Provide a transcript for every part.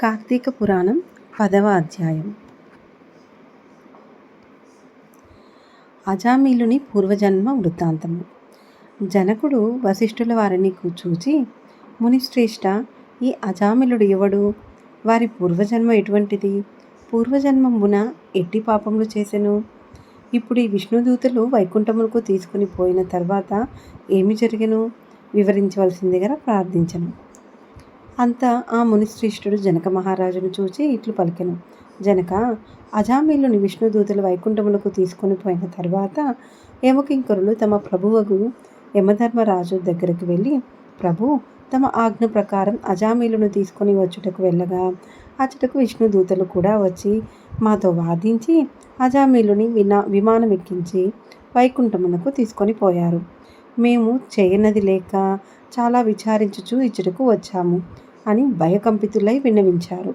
కార్తీక పురాణం పదవ అధ్యాయం. అజామిలుని పూర్వజన్మ వృత్తాంతము. జనకుడు వశిష్ఠుల వారిని చూచి మునిశ్రేష్ఠ ఈ అజామిలుడు ఎవడు? వారి పూర్వజన్మ ఎటువంటిది? పూర్వజన్మమున ఎట్టి పాపములు చేసెను? ఇప్పుడు ఈ విష్ణుదూతలు వైకుంఠములకు తీసుకుని పోయిన తర్వాత ఏమి జరిగెను? వివరించవలసిందిగా ప్రార్థించను. అంతా ఆ మునిశ్రేష్ఠుడు జనక మహారాజును చూచి ఇట్లు పలికెను. జనక అజామీలుని విష్ణుదూతలు వైకుంఠములకు తీసుకొని పోయిన తర్వాత యమకింకరులు తమ ప్రభువగు యమధర్మరాజు దగ్గరికి వెళ్ళి ప్రభు తమ ఆజ్ఞ ప్రకారం అజామీలును తీసుకొని వచ్చుటకు వెళ్ళగా అచ్చటకు విష్ణుదూతలు కూడా వచ్చి మాతో వాదించి అజామీలుని వినా విమానం ఎక్కించి వైకుంఠమునకు తీసుకొని పోయారు. మేము చేయనది లేక చాలా విచారించుచూ ఇచ్చటకు వచ్చాము. అని భయకంపితులై విన్నవించారు.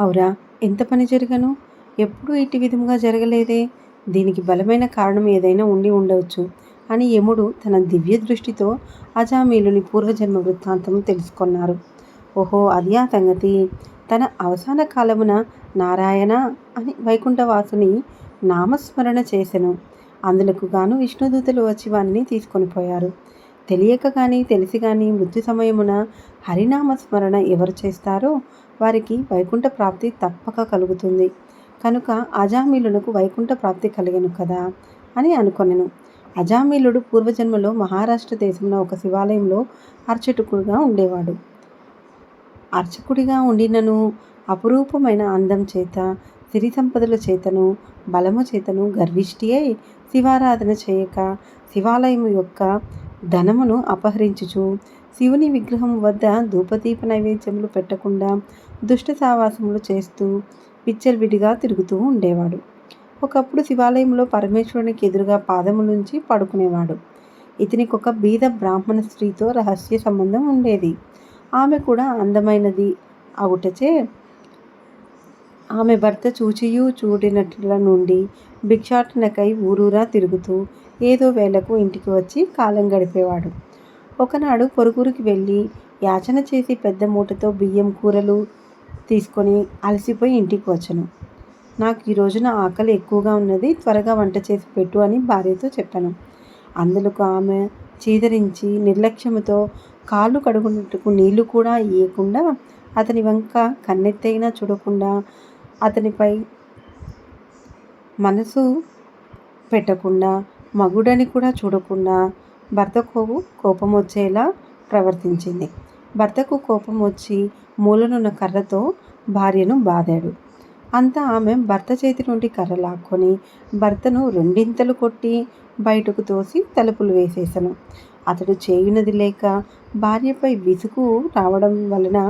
అవురా ఎంత పని జరగను? ఎప్పుడూ ఇటు విధంగా జరగలేదే. దీనికి బలమైన కారణం ఏదైనా ఉండి ఉండవచ్చు అని యముడు తన దివ్య దృష్టితో అజామీలుని పూర్వజన్మ వృత్తాంతం తెలుసుకున్నారు. ఓహో అది ఆ సంగతి. తన అవసాన కాలమున నారాయణ అని వైకుంఠవాసుని నామస్మరణ చేసెను. అందులకు గాను విష్ణుదూతలు వచ్చి వారిని తీసుకొని పోయారు. తెలియక కానీ తెలిసి కానీ మృత్యు సమయమున హరినామ స్మరణ ఎవరు చేస్తారో వారికి వైకుంఠ ప్రాప్తి తప్పక కలుగుతుంది. కనుక అజామీలునకు వైకుంఠ ప్రాప్తి కలిగను కదా అని అనుకొనెను. అజామీలుడు పూర్వజన్మలో మహారాష్ట్ర దేశంలో ఒక శివాలయంలో అర్చకుడుగా ఉండేవాడు. అర్చకుడిగా ఉండినను అపురూపమైన అందం చేత సిరి సంపదల చేతను బలము చేతను గర్విష్టి అయి శివారాధన చేయక శివాలయం యొక్క ధనమును అపహరించుచు శివుని విగ్రహం వద్ద ధూపదీప నైవేద్యములు పెట్టకుండా దుష్ట సావాసములు చేస్తూ విచ్చలవిడిగా తిరుగుతూ ఉండేవాడు. ఒకప్పుడు శివాలయంలో పరమేశ్వరునికి ఎదురుగా పాదములుంచి పడుకునేవాడు. ఇతనికి ఒక బీద బ్రాహ్మణ స్త్రీతో రహస్య సంబంధం ఉండేది. ఆమె కూడా అందమైనది అవుటచే ఆమె భర్త చూచియు చూడినట్ల నుండి భిక్షాటనకై ఊరూరా తిరుగుతూ ఏదో వేళకు ఇంటికి వచ్చి కాలం గడిపేవాడు. ఒకనాడు పొరుగురికి వెళ్ళి యాచన చేసి పెద్ద మూటతో బియ్యం కూరలు తీసుకొని అలసిపోయి ఇంటికి వచ్చను. నాకు ఈ రోజున ఆకలి ఎక్కువగా ఉన్నది త్వరగా వంట చేసి పెట్టు అని భార్యతో చెప్పాను. అందులోకి ఆమె చీదరించి నిర్లక్ష్యముతో కాళ్ళు కడుగునట్టుకు నీళ్ళు కూడా ఇయ్యకుండా అతని వంక కన్నెత్తైనా చూడకుండా అతనిపై మనసు పెట్టకుండా మగుడని కూడా చూడకుండా భర్తకు కోపం వచ్చేలా ప్రవర్తించింది. భర్తకు కోపం వచ్చి మూలనున్న కర్రతో భార్యను బాదాడు. అంతా ఆమె భర్త చేతి నుండి కర్ర లాక్కొని భర్తను రెండింతలు కొట్టి బయటకు తోసి తలుపులు వేసేశాను అతడు చేయునది లేక భార్యపై విసుగు రావడం వలన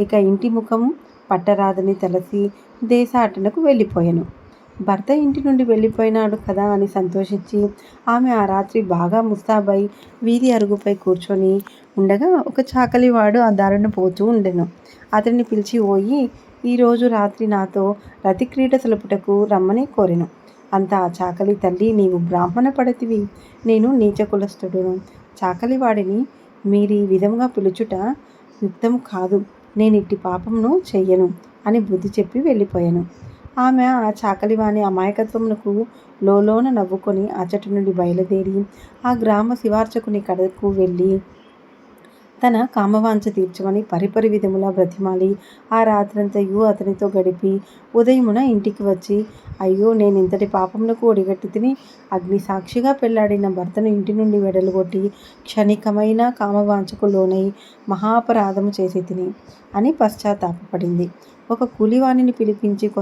ఇక ఇంటి ముఖం పట్టరాదని తలసి దేశాటనకు వెళ్ళిపోయాను. భర్త ఇంటి నుండి వెళ్ళిపోయినాడు కదా అని సంతోషించి ఆమె ఆ రాత్రి బాగా ముస్తాబై వీధి అరుగుపై కూర్చొని ఉండగా ఒక చాకలివాడు ఆ దారిన పోతూ ఉండెను. అతన్ని పిలిచి పోయి ఈరోజు రాత్రి నాతో రతిక్రీడ సలుపుటకు రమ్మని కోరెను. అంత ఆ చాకలి తల్లి నీవు బ్రాహ్మణ పడతివి నేను నీచ కులస్తుడును చాకలివాడిని మీరు ఈ విధంగా పిలుచుట యుక్తం కాదు. నేను ఇట్టి పాపమును చెయ్యను అని బుద్ధి చెప్పి వెళ్ళిపోయాను. ఆమె ఆ చాకలివాణి అమాయకత్వమునకు లోలోన నవ్వుకొని అచ్చటి నుండి బయలుదేరి ఆ గ్రామ శివార్చకుని కడకు వెళ్ళి తన కామవాంఛ తీర్చమని పరిపరి విధములా బ్రతిమాలి. ఆ రాత్రంతయు అతనితో గడిపి ఉదయమున ఇంటికి వచ్చి అయ్యో నేను ఇంతటి పాపమునకు ఒడిగట్టి తిని అగ్ని సాక్షిగా పెళ్ళాడిన భర్తను ఇంటి నుండి వెడలుగొట్టి క్షణికమైన కామవాంఛకు లోనై మహాపరాధము చేసి తిని అని పశ్చాత్తాపపడింది. ఒక కూలివాణిని పిలిపించి